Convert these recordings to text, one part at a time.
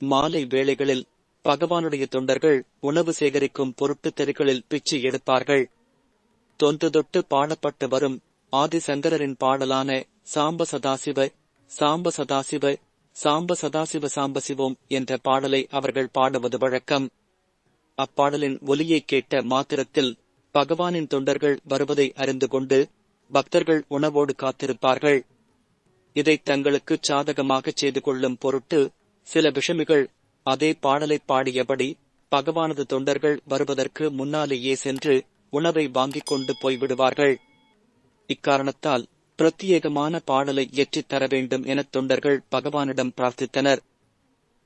மாலை வேளைகளில் பகவானுடைய தொண்டர்கள் உணவு சேகரிக்கும் பொருட்டு தெருக்களில் பிச்சு எடுப்பார்கள். தொன்று தொட்டு பாடப்பட்டு வரும் ஆதிசங்கரின் பாடலான சாம்ப சதாசிவ சாம்ப சதாசிவ சாம்ப சதாசிவ சாம்பசிவோம் என்ற பாடலை அவர்கள் பாடுவது வழக்கம். அப்பாடலின் ஒலியை கேட்ட மாத்திரத்தில் பகவானின் தொண்டர்கள் வருவதை அறிந்து கொண்டு பக்தர்கள் உணவோடு காத்திருப்பார்கள். இதை தங்களுக்கு சாதகமாக செய்து கொள்ளும் பொருட்டு சில விஷமிகள். அதே பாடலை பாடியபடி பகவானது தொண்டர்கள் வருவதற்கு முன்னாலேயே சென்று உணவை வாங்கிக் கொண்டு போய்விடுவார்கள் இக்காரணத்தால் பிரத்யேகமான பாடலை இயற்றித் தர வேண்டும் என தொண்டர்கள் பகவானிடம் பிரார்த்தித்தனர்.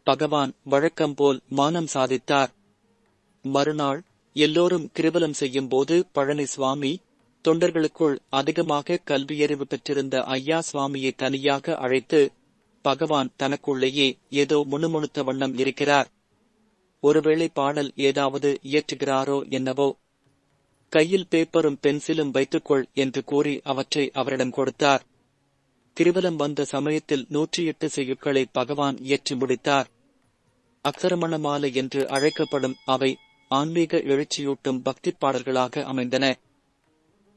பகவான் வழக்கம் போல் மானம் சாதித்தார். மறுநாள் எல்லோரும் கிருபலம் செய்யும் போது பழனி சுவாமி தொண்டர்களுக்குள் அதிகமாக கல்வியறிவு பெற்றிருந்த ஐயா சுவாமியை தனியாக அழைத்து பகவான் தனக்குள்ளேயே ஏதோ முணுமுணுத்த வண்ணம் இருக்கிறார். ஒருவேளை பாடல் ஏதாவது இயற்றுகிறாரோ என்னவோ. கையில் பேப்பரும் பென்சிலும் வைத்துக்கொள் என்று கூறி அவற்றை அவரிடம் கொடுத்தார். திருவலம் வந்த சமயத்தில் நூற்றி எட்டு செய்யுட்களை பகவான் இயற்றி முடித்தார். அக்சரமண மாலை என்று அழைக்கப்படும் அவை ஆன்மீக எழுச்சியூட்டும் பக்தி பாடல்களாக அமைந்தன.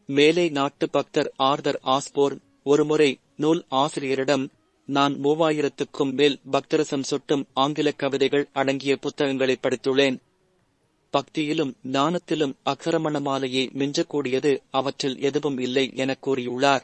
மேலை நாட்டு பக்தர் ஆர்தர் ஆஸ்போர் ஒருமுறை நூல் ஆசிரியரிடம் நான் மூவாயிரத்துக்கும் மேல் பக்தரசம் சொட்டும் ஆங்கில கவிதைகள் அடங்கிய புத்தகங்களை படித்துள்ளேன். பக்தியிலும் ஞானத்திலும் அக்சரமண மாலையை மிஞ்சக்கூடியது அவற்றில் எதுவும் இல்லை என கூறியுள்ளார்.